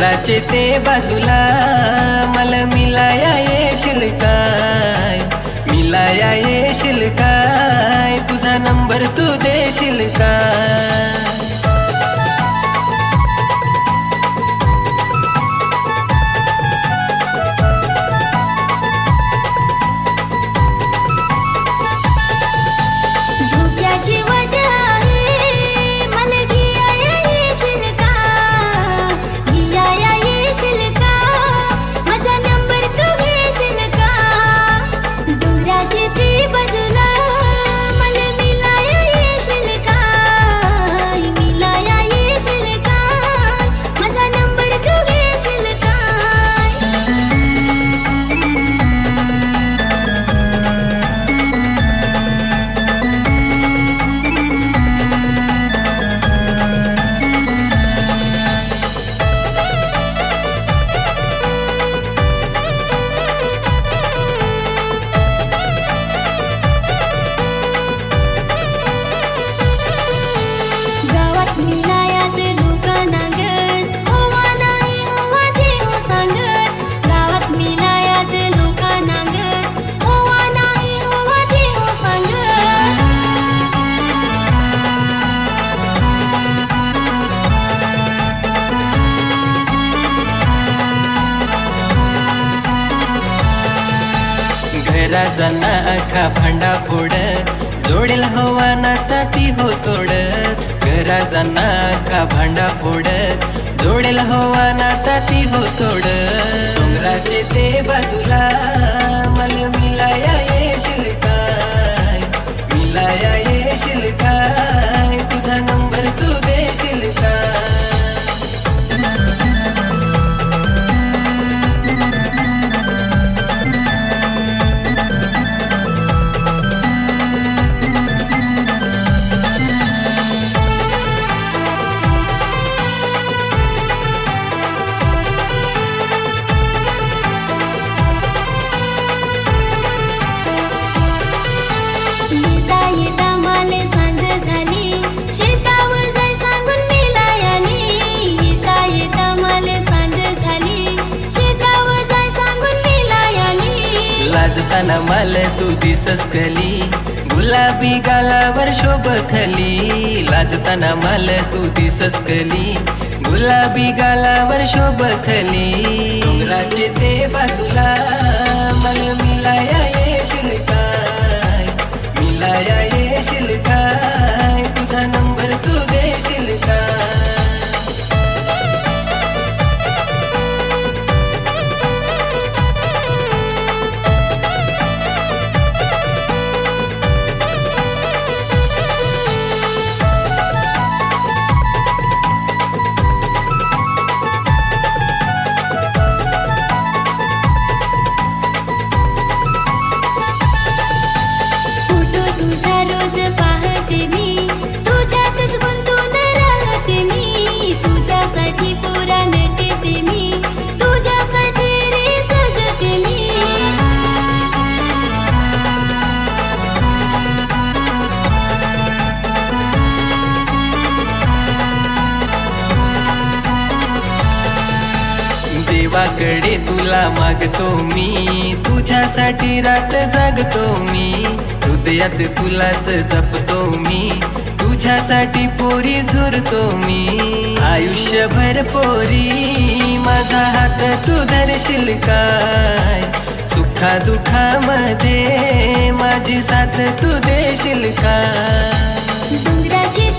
डोंगराचे ते बाजूला मला मिलाया येशील काय मिलाया येशील काय तुझा नंबर तू देशील काय राजांना जाना आखा भांडा फोड जोडेल हवा नाता ती हो तोड. घरा जाना आखा भांडा फोड जोडेल हवा नाता ती हो तोड. डोंगराचे ते बाजूला मला मिलाया येशील काय? मिलाया येशील काय? मिलायानी मला तू दिसस कली. गुलाबी गालावर शोभखली लाजताना मला तू दिसस कली. गुलाबी गालावर शोभखली डोंगराचे ते बाजूला मला मिलाया येशील का देवाकडे तुला मागतो मी. तुझ्यासाठी रात जागतो मी. हृदयात तुलाच जपतो मी. तुझ्यासाठी पोरी झुरतो मी. आयुष्यभर पोरी माझा हात तू धरशील काय? सुखा दुखामध्ये माझी साथ तू देशील काय? डोंगराची